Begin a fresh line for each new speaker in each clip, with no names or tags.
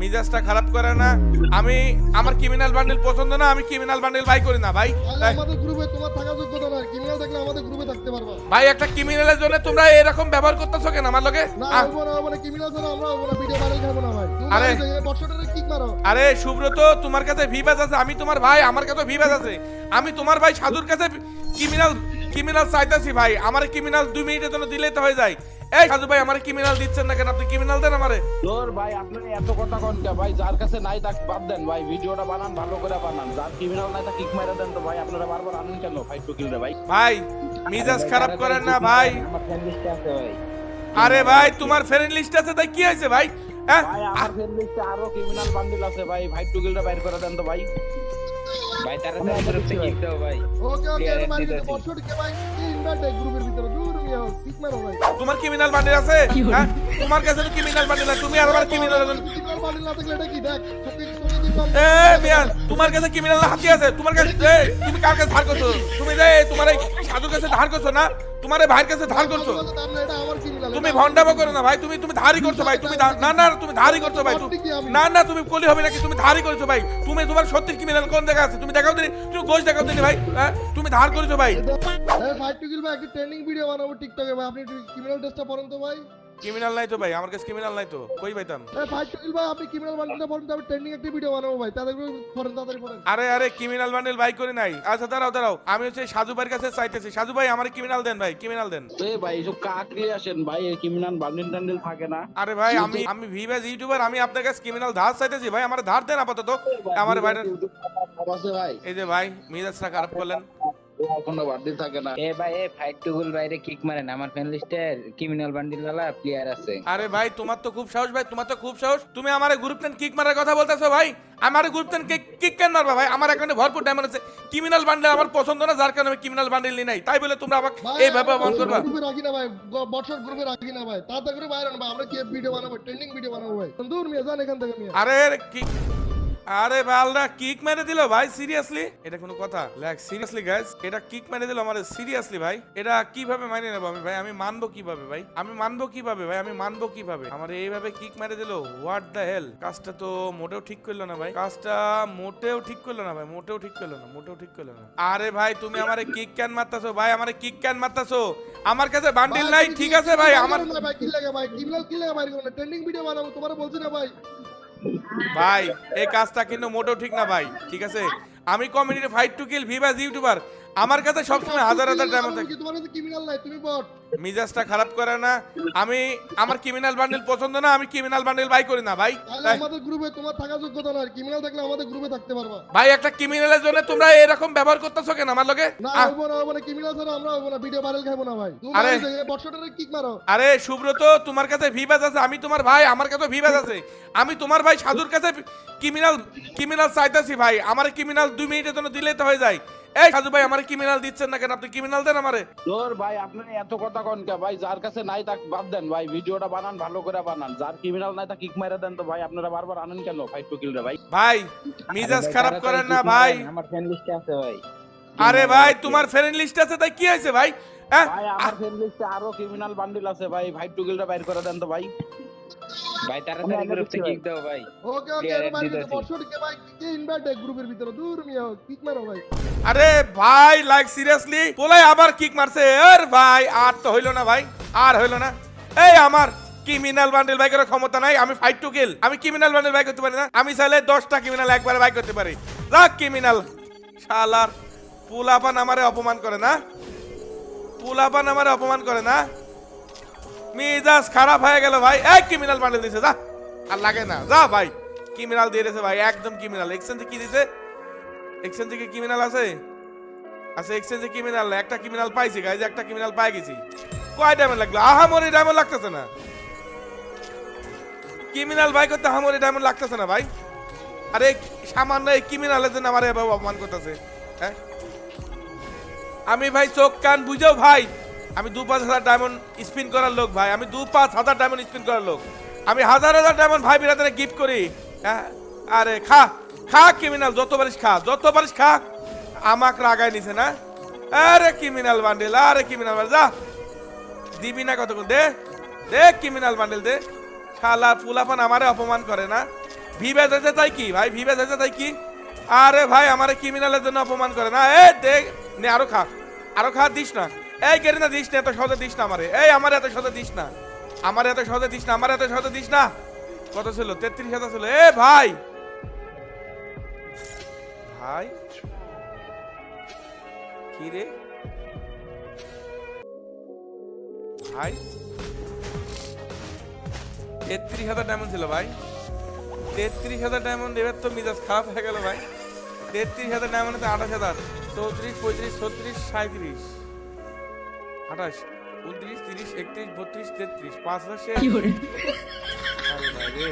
মিজাজটা খারাপ করে না। আমি আমার ক্রিমিনাল বান্ডেল পছন্দ না আমি ক্রিমিনাল বান্ডেল বাই করি না ভাই।
আমাদের গ্রুপে তোমার থাকা যোগ্যতা নয় ক্রিমিনাল থাকলে আমাদের গ্রুপে থাকতে পারবা।
ভাই একটা ক্রিমিনালের জন্য তোমরা এরকম ব্যবহার করতেছো কেন আমার লগে
না না হব ক্রিমিনাল ছাড়া আমরা না ভিডিও ভাইরাল খাব না ভাই।
আরে।
বর্ষটারে কিক মারো।
আরে সুব্রত তোমার কাছে ভিবাজ আছে আমি তোমার ভাই আমার কাছে ভিবাজ আছে আমি তোমার ভাই সাধুর কাছে ক্রিমিনাল ক্রিমিনাল চাইতেছি ভাই। আমার ক্রিমিনাল দুই মিনিটের জন্য দিলেই তো হয়ে যায়। এই সাধু ভাই আমার ক্রিমিনাল দিচ্ছেন না কেন? আপনি ক্রিমিনাল দেন আমারে।
তোর ভাই আপনি এত কথা কন কে? ভাই যার কাছে নাই তাক বাদ দেন। ভাই ভিডিওটা বানান ভালো করে বানান। যার ক্রিমিনাল নাই তা কিক মারা দেন তো ভাই আপনারা বারবার আনেন কেন? ফাইট টু কিল রে ভাই।
ভাই মিজাজ খারাপ করেন না ভাই।
আমার ফ্রেন্ড লিস্টে আছে ভাই।
আরে ভাই তোমার ফ্রেন্ড লিস্ট আছে তাই কি হয়েছে ভাই? হ্যাঁ?
ভাই আমার ফ্রেন্ড লিস্টে আরও ক্রিমিনাল বান্ডিল আছে ভাই। ফাইট টু কিলটা বাইর করে দেন তো ভাই।
ভাই থেকে কিক দাও ভাই।
ওকে ওকে
Clear
মারি কে ভাই? ইনভাইট গ্রুপের ভিতরে। দূর। ভাই
তোমার ক্রিমিনাল বান্ডেল আছে? হ্যাঁ? তোমার কাছে ক্রিমিনাল বান্ডেল আছে তুমি আর ক্রিমিনাল
বান্ডিল না থাকলে এটা কি? দেখ
তোমার কাছে ক্রিমিনাল হাতি আছে? তোমার কাছে তুমি কার কাছে ধার করছ? তুমি রে তোমার এই সাধুর কাছে ধার করছ না? তোমার ভাইয়ের কাছে ধার করছ? তুমি ভন্ডামো করো না ভাই তুমি তুমি ধারই করছ ভাই তুমি না না তুমি ধারই করছ ভাই না না তুমি কলি হবে নাকি? তুমি ধারই করেছ ভাই। তুমি তোমার সত্যি ক্রিমিনাল কোন জায়গা আছে? তুমি দেখাও দিনি তুমি গোশ দেখাও দিনি ভাই হ্যাঁ? তুমি ধার করেছ ভাই।
ফাইট টু কিল ভাই একটা ট্রেন্ডিং ভিডিও বানাবো টিকটকে ভাই আপনি ক্রিমিনাল টেস্টটা পড়েন তো ভাই।
ক্রিমিনাল নাই তো ভাই আমার কাছে ক্রিমিনাল নাই তো কই পাইতাম
এই ফাইট টু কিল ভাই আপনি ক্রিমিনাল পড়েন তো আমি ট্রেন্ডিং একটা ভিডিও বানাবো ভাই তাদের পড়েন তাড়াতাড়ি পড়েন।
আরে আরে ক্রিমিনাল বান্ডেল বাই করে নাই। আচ্ছা দাঁড়াও দাঁড়াও। আমি হচ্ছে সাধু ভাইয়ের কাছে চাইতেছি। সাধু ভাই আমার ক্রিমিনাল দেন ভাই ক্রিমিনাল দেন।
এ ভাই এসব কাকরি আসেন ভাই এই ক্রিমিনাল বান্ডেল টান্ডেল থাকে না।
আরে ভাই আমি আমি ভিভাস ইউটিউবার আমি আপনার কাছে ক্রিমিনাল ধার চাইতেছি। ভাই আমার ধার দেন আপাতত। আমার ভাই
ভাই।
এই যে ভাই মিজাজটা খারাপ করলেন।
কোনো বান্ডিল থাকে না।
এ ভাই এ ফাইট টু গুল বাইরে কিক মারেন। আমার লিস্টে ক্রিমিনাল বান্ডিল वाला প্লেয়ার আছে।
আরে ভাই তোমার তো খুব সাহস ভাই তোমার তো খুব সাহস। তুমি আমার গ্রুপ টেন কিক মারার কথা বলতেছো ভাই? আমার গ্রুপ টেন কিক কেন মারবা ভাই? আমার এখানে ভরপুর ডায়মন্ড আছে। ক্রিমিনাল বান্ডেল আমার পছন্দ না যার কারণে আমি ক্রিমিনাল বান্ডেল নিই নাই। তাই বলে তোমরা আমাকে এইভাবে অপমান করবা।
গ্রুপে রাখি না ভাই বছর গ্রুপে রাখি না ভাই। তাড়াতাড়ি করে বাইরে ভাই আমরা কি ভিডিও বানাবো? ট্রেন্ডিং ভিডিও বানাবো ভাই। দূর মিয়া যান এখান থেকে মিয়া।
আরে কি আরে বালরা কিক মেরে দিল ভাই সিরিয়াসলি এটা কোনো কথা। লাইক সিরিয়াসলি গাইস এটা কিক মেরে দিল আমার সিরিয়াসলি ভাই এটা কীভাবে মানিয়ে নেব আমি ভাই? আমি মানবো কীভাবে ভাই? আমি মানবো কীভাবে ভাই? আমি মানবো কীভাবে? আমার এইভাবে কিক মেরে দিল? হোয়াট দ্য হেল কাজটা তো মোটেও ঠিক করল না ভাই। কাজটা মোটেও ঠিক করল না ভাই মোটেও ঠিক করল না মোটেও ঠিক করল না। আরে ভাই তুমি আমারে কিক ক্যান মারতাছো ভাই আমারে কিক ক্যান মারতাছো। আমার কাছে বান্ডিল নাই ঠিক আছে ভাই আমার
ভাই কি লাগে ভাই? কি লাগে করো ট্রেন্ডিং ভিডিও বানাবো তোমার বলছি না ভাই।
ভাই, এই কাজটা কিন্তু মোটেও ঠিক না ভাই, ঠিক আছে? আমি community fight to kill Vivas YouTuber আমার কাছে সবসময় হাজার হাজার ডায়মন্ড থাকে।
তোমার কাছে ক্রিমিনাল নাই তুমি বট।
মিজাজটা খারাপ করে না। আমি আমার ক্রিমিনাল বান্ডেল পছন্দ না আমি ক্রিমিনাল বান্ডেল বাই করি না ভাই।
তাহলে আমাদের গ্রুপে তোমার থাকা যোগ্যতা নয় ক্রিমিনাল থাকলে আমাদের গ্রুপে থাকতে পারবা।
ভাই একটা ক্রিমিনালের জন্য তোমরা এরকম ব্যবহার করতেছো কেন আমার লগে?
না হব না হব না ক্রিমিনাল ছাড়া আমরা হব না ভিডিও ভাইরাল খাব না ভাই।
আরে।
বর্ষটারে কিক মারো।
আরে সুব্রত তোমার কাছে ভিভাস আছে আমি তোমার ভাই আমার কাছে ভিভাস আছে। আমি তোমার ভাই সাধুর কাছে ক্রিমিনাল ক্রিমিনাল চাইতেছি ভাই। আমার ক্রিমিনাল দুই মিনিটের জন্য দিলেই তো হয়ে যায়। এই সাধু ভাই আমার ক্রিমিনাল দিচ্ছেন না কেন? আপনি ক্রিমিনাল দেন আমারে।
তোর ভাই আপনি এত কথা কন কে ভাই? যার কাছে নাই তাক বাদ দেন ভাই। ভিডিওটা বানান ভালো করে বানান। যার ক্রিমিনাল নাই তা কিক মারা দেন তো ভাই। আপনারা বারবার আনেন কেন ফাইট টু কিল রে ভাই?
ভাই মিজাজ খারাপ করেন না ভাই।
আমার ফ্রেন্ড লিস্টে আছে ভাই।
আরে ভাই তোমার ফ্রেন্ড লিস্ট আছে তাই কি হয়েছে ভাই? হ্যাঁ?
ভাই আমার ফ্রেন্ড লিস্টে আরও ক্রিমিনাল বান্ডিল আছে ভাই। ফাইট টু কিলটা বাইর করে দেন তো ভাই।
ভাই তাড়াতাড়ি গ্রুপ থেকে কিক দাও ভাই।
ওকে ওকে
Clear
ভাই
দিতেছি।
বর্ষটাকে ভাই কে ইনভাইট গ্রুপের ভিতরে? দূর মিয়া কিক মারো ভাই।
আরে ভাই লাইক সিরিয়াসলি পোলাই আবার কিক মারছে? আর ভাই আর তো হইল না ভাই আর হইল না। এই আমার ক্রিমিনাল বান্ডেল বাইকের ক্ষমতা নাই আমি ফাইট টু কিল আমি ক্রিমিনাল বান্ডেল বাইক করতে পারি না আমি চাইলে দশটা ক্রিমিনাল একবারে বাইক করতে পারি। রাখ ক্রিমিনাল শালার পুলাপান আমারে অপমান করে না। পুলাপান আমারে অপমান করে না। মিজাজ খারাপ হয়ে গেল ভাই। এক ক্রিমিনাল বান্ডেল দিছে, যা। আর লাগে না। যা ভাই ক্রিমিনাল দিয়ে দিয়েছে ভাই, একদম ক্রিমিনাল এক্সচেঞ্জে কি দিছে? এক্সচেঞ্জে কি ক্রিমিনাল আছে? আচ্ছা এক্সচেঞ্জে ক্রিমিনাল একটা ক্রিমিনাল পাইছি গাইজ একটা ক্রিমিনাল পাই গেছি। কয় ডায়মন্ড লাগল? আহামরি ডায়মন্ড লাগতেছে না। ক্রিমিনাল ভাই করতে আহামরি ডায়মন্ড লাগতেছে না ভাই। আরে, সামান্য এই ক্রিমিনালের জন্য আমার এভাবে অপমান করতেছে হ্যাঁ? আমি ভাই চোখ কান বুঝেও ভাই আমি দু পাঁচ হাজার ডায়মন্ড স্পিন করার লোক ভাই। আমি দু পাঁচ হাজার ডায়মন্ড স্পিন করার লোক। আমি হাজার হাজার ডায়মন্ড ভাই বিরাদারে গিফট করি। হ্যাঁ? আরে, খা খা ক্রিমিনাল যত পারিস খা, যত পারিস খা। আমাক রাগায় নিছে না? আরে ক্রিমিনাল বান্ডেল আরে ক্রিমিনাল বান্ডেল যা। দিবি না কতক্ষণ? দে দে ক্রিমিনাল বান্ডেল দে। শালা ফুলাপান আমারে অপমান করে না? ভিভেজ আছে তাই কি ভাই? ভিভেজ আছে তাই কি? আরে ভাই, আমারে ক্রিমিনালের জন্য অপমান করে না। এ, দে, নে, আরও খা। আরও খা, দিস না। এই কেটে না দিস না, এত সহজে দিস না আমারে। এই, আমার এত সহজে দিস না। আমার এত সহজে দিস না, আমার এত সহজে দিস না। কত ছিল? তেত্রিশ হাজার ছিল। এ, ভাই! ভাই? কি রে? ভাই? তেত্রিশ হাজার ডায়মন্ড ছিল, ভাই। তেত্রিশ হাজার ডায়মন্ড এবার তো মিজাজ খারাপ হয়ে গেল, ভাই। তেত্রিশ হাজার ডায়মন্ডে আঠাশ হাজার। চৌত্রিশ, পঁয়ত্রিশ, ছত্রিশ সাঁত্রিশ আঠাশ উনত্রিশ তিরিশ একত্রিশ বত্রিশ তেত্রিশ পাঁচ হাজার শেষ। আরে ভাই রে।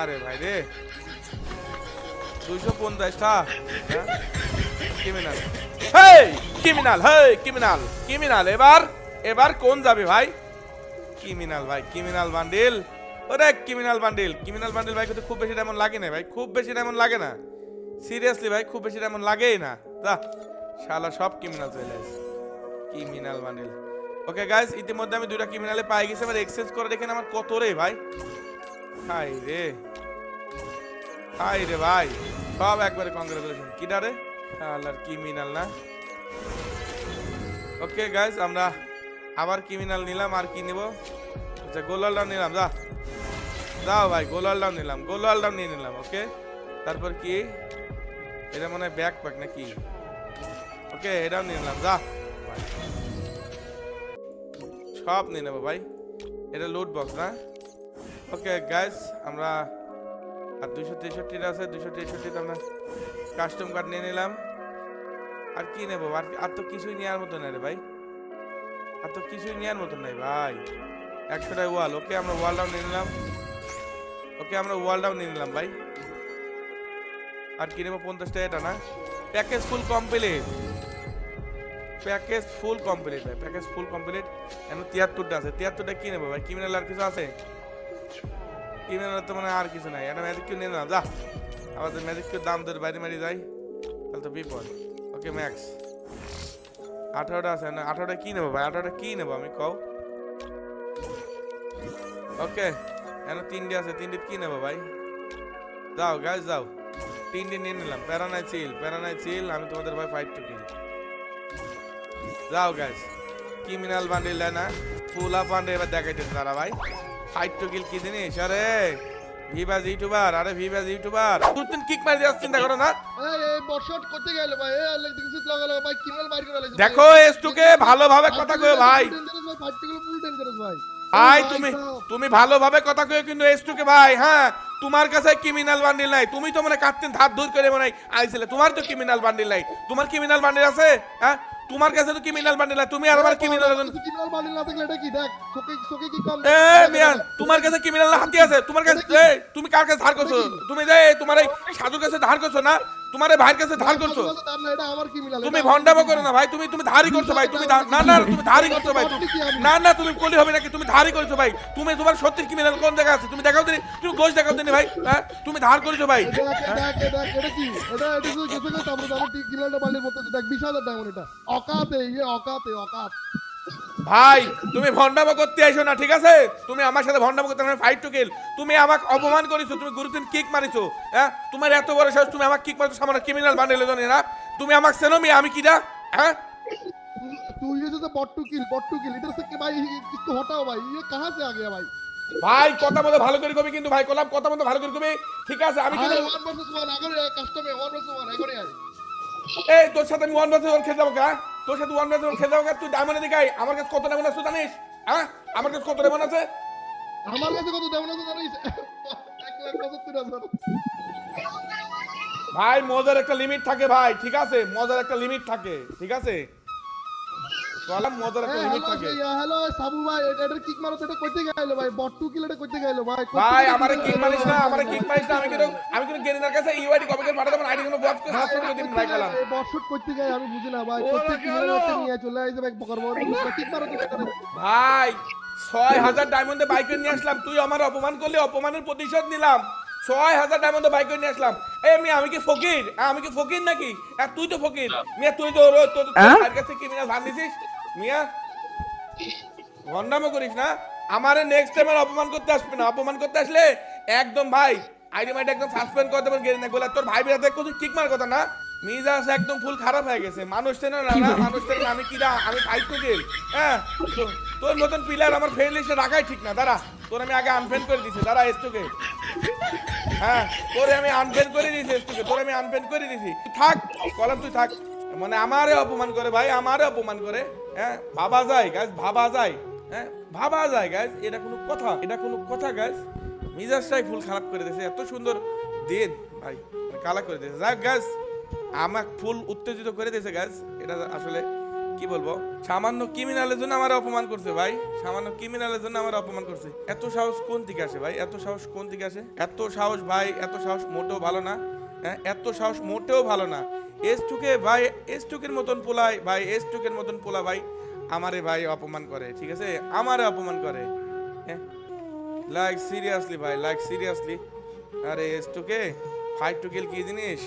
আরে ভাই রে। দুইশো পঞ্চাশটা criminal hey criminal hey criminal criminal এবার এবার কোন যাবে ভাই? ক্রিমিনাল ভাই ক্রিমিনাল বান্ডিল ওরে ক্রিমিনাল বান্ডিল ক্রিমিনাল বান্ডিল ভাই কিন্তু খুব বেশি ডায়মন্ড লাগে না ভাই খুব বেশি ডায়মন্ড লাগে না। সিরিয়াসলি ভাই খুব বেশি ডায়মন্ড লাগেই না। দা শালা সব ক্রিমিনাল চলে আসে। ক্রিমিনাল বান্ডিল ওকে গাইস ইতিমধ্যে আমি দুইটা ক্রিমিনালে পাই গেছি, এবার এক্সচেঞ্জ করে দেখেন আমার কত রে ভাই। হাই রে। হাই রে ভাই। সব একবারে কংগ্রেচুলেশন কি ডারে শালার ক্রিমিনাল না। ওকে গাইস আমরা আবার ক্রিমিনাল নিলাম, আর কি নিব? আচ্ছা গোলালটাও নিলাম, যা। যাও ভাই গোলালটাও নিলাম গোলালটাও নিয়ে নিলাম ওকে তারপর কি? এটা মনে হয় ব্যাক প্যাক নাকি? ওকে এটাও নিয়ে নিলাম যা। সব নিয়ে নেব ভাই এটা লুট বক্স না ওকে গাইস আমরা আর দুশো তেষট্টিটা আছে দুশো তেষট্টিতে আমরা কাস্টম কার্ড নিয়ে নিলাম আর কি নেব আর আর তো কিছুই নেওয়ার মতো নাই রে ভাই আর তো কিছুই নেওয়ার মতো নাই ভাই একশোটায় ওয়াল ওকে আমরা ওয়াল ডাউন নিয়ে নিলাম ওকে আমরা ওয়াল ডাউন নিয়ে নিলাম ভাই আর কি নেব পঞ্চাশটা এটা না package full complete package full complete ভাই, প্যাকেজ ফুল কমপ্লিট। এখন তিয়াত্তরটা আছে। তিয়াত্তরটা কি নেব ভাই? ক্রিমিনাল আর কিছু আছে? ক্রিমিনাল তো মানে আর কিছু নাই। এটা ম্যাজিক কিউ নিয়ে নিলাম যা। আমাদের ম্যাজিক কিউ দাম ধরে বাইরে মারি যাই, তাহলে তো বিপদ। ওকে ম্যাক্স আঠারোটা আছে। না, আঠারোটা কি নেব ভাই? আঠারোটা কি নেব আমি কও? ওকে এখন তিনটে আছে। তিনটে কি নেব ভাই? যাও গাইজ যাও। তিনটে নিয়ে নিলাম। প্যারানাই চিল প্যারানাই চিল আমি তোমাদের ভাই ফাইট টু কিল যাও গাইজ ক্রিমিনাল বান্ডিল না ফুল আপ বান্ডে এবার দেখাইতেছে তারা ভাই। ফাইট টু কিল কি জিনিস? আরে ভিভাজ ইউটিউবার আরে ভিভাজ ইউটিউবার তুই কিক মারি চিন্তা করো না।
এই এই বটশট করতে গেল ভাই? এই আল্লাহ দেখছিস লাগা লাগা ভাই ক্রিমিনাল বাইর করে লাগছে
দেখো এসটুকে ভালোভাবে কথা কয় ভাই।
ভাই।
তুমি। তুমি ভালোভাবে কথা কিন্তু এসটুকে ভাই হ্যাঁ? তোমার কাছে ক্রিমিনাল বান্ডিল নাই। তুমি তো মানে কাটতেন ধার ধুর করে মনে আইছিলে। তোমার তো ক্রিমিনাল বান্ডিল নাই। তোমার ক্রিমিনাল বান্ডিল আছে হ্যাঁ? তোমার কাছে তো ক্রিমিনাল বান্ডিল তুমি আর আবার ক্রিমিনাল
ক্রিমিনাল বান্ডিল না থাকলে এটা কি? দেখ তোকে তোকে কি কম
এ মিয়ান তোমার কাছে ক্রিমিনাল হাতি আছে তোমার কাছে এ, তুমি কার কাছে ধার করছ? তুমি যে তোমার এই সাধুর কাছে ধার করছ না? তোমার ভাইয়ের কাছে ধার করছ তুমি ভন্ডামো করো না ভাই তুমি তুমি ধারই করছ ভাই তুমি না না তুমি ধারই করছ ভাই না না তুমি কলি হবে নাকি তুমি ধারই করছ ভাই তুমি তোমার সত্যি ক্রিমিনাল কোন জায়গা আছে তুমি দেখাও দিনি তুমি গোশ দেখাও দিনি ভাই হ্যাঁ তুমি ধার করেছ ভাই
এটা দেখ 20000 ডায়মন্ড এটা অকাতে ইয়ে অকাতে অকাত
ভাই তুমি ভন্ডামো করতে আইছো না ঠিক আছে তুমি আমার সাথে ভন্ডামো করতে ফাইট টু কিল তুমি আমাকে অপমান করেছো তুমি গুরুদিন কিক মারিছো হ্যাঁ তোমার এত বড় সাহস তুমি আমাকে কিক মারিছো সামনে ক্রিমিনাল বান্ডেলে জানি না তুমি আমাকে চেনো মি আমি কিরা হ্যাঁ
तू ये जो bot to kill bot to kill इधर से के भाई इसको हटाओ भाई ये कहां से आ गया भाई
ভাই কথা মতো ভালো করে কবি কিন্তু ভাই কলাম কথা মতো ভালো করে কবি ঠিক আছে আমি
আরে
কিন্তু
1 ভার্সেস 1 আগরে কাস্টমে 1 ভার্সেস 1 আগরে আয়
এই তোর সাথে আমি ওয়ান ভার্সেস ওয়ান খেলতে যাবো কা তোর সাথে ওয়ান ম্যাচ খেলতে হবে তুই ডায়মন্ডে দেখাই আমার কাছে কত ডায়মন্ড আছে জানিস? হ্যাঁ? আমার কাছে কত ডায়মন্ড আছে?
আমার কাছে কত ডায়মন্ড আছে জানিস? 1 লাখ 75 হাজার।
ভাই মজার একটা লিমিট থাকে ভাই ঠিক আছে? মজার একটা লিমিট থাকে ঠিক আছে? কলাম মজার একটা লিমিট থাকে।
হ্যালো সাবু ভাই এটা এটা কিক মারো এটা কইতে গেল ভাই বট কিল এটা কইতে গেল ভাই
ভাই আমারে কিক মারিস না আমারে কিক মারিস না আমি কিন্তু আমি কিন্তু গেরিনার কাছে ইউআইডি কপি করে পাঠাতে আইডি কোনো বক্স করে সাবস্ক্রাইব করে দিন ভাই কলাম
বট কইতে গেল আমি বুঝি না ভাই কইতে কিল নিয়ে চলে আইছে ভাই বকর বকর কিক মারো
ভাই ছয় হাজার ডায়মন্ডে বাইক নিয়ে আসলাম তুই আমার অপমান করলে অপমানের প্রতিশোধ নিলাম। ছয় হাজার ডায়মন্ডে বাইক নিয়ে আসলাম। এ মিয়া আমি কি ফকির? আমি কি ফকির নাকি? আর তুই তো ফকির। মিয়া তুই তো তোর তোর কাছে ক্রিমিনাল ভান দিছিস? মিয়া ভন্ডামো করিস না। আমারে নেক্সট টাইম আর অপমান করতে আসবে না। অপমান করতে আসলে একদম ভাই আইডি মাইড একদম সাসপেন্ড করে দেবেন গেরি না বলে তোর ভাই বেড়াতে কোথাও কিক মার কথা না? মিজাজ একদম ফুল খারাপ হয়ে গেছে। মানুষ চেনে না না মানুষ চেনে আমি কি না আমি ফাইট তো গেল হ্যাঁ তোর মতন প্লেয়ার আমার ফ্রেন্ড লিস্টে রাখাই ঠিক না। দাঁড়া, তোর আমি আগে আনফ্রেন্ড করে দিছি। দাঁড়া এসটুকে হ্যাঁ তোরে আমি আনফ্রেন্ড করে দিয়েছি এসটুকে তোরে আমি আনফ্রেন্ড করে তুই থাক, কলম, তুই থাক। মানে আমারে অপমান করে, ভাই, আমারে অপমান করে হ্যাঁ? ভাবা যায় গাছ ভাবা যায় হ্যাঁ? ভাবা যায় গাছ এটা কোনো কথা, এটা কোনো কথা গাছ মিজাজটাই ফুল খারাপ করে দিয়েছে, এত সুন্দর দিন ভাই মানে কালা করে দিয়েছে। যাক গাছ আমার ফুল উত্তেজিত করে দিয়েছে গাছ এটা আসলে কি বলব? সামান্য ক্রিমিনালের জন্য আমার অপমান করছে, ভাই। সামান্য ক্রিমিনালের জন্য আমার অপমান করছে। এত সাহস কোন দিকে আসে, ভাই? এত সাহস কোন দিকে আসে? এত সাহস, ভাই, এত সাহস মোটেও ভালো না। এত সাহস মোটেও ভালো না। এস টুকে ভাই, এস টুকের মতন পোলাই ভাই, এস টুকের মতন পোলা ভাই, আমারে ভাই অপমান করে, ঠিক আছে? আমারে অপমান করে। হ্যাঁ? লাইক সিরিয়াসলি ভাই লাইক সিরিয়াসলি আরে, এস টুকে ফাইভ টু কিল কি জিনিস?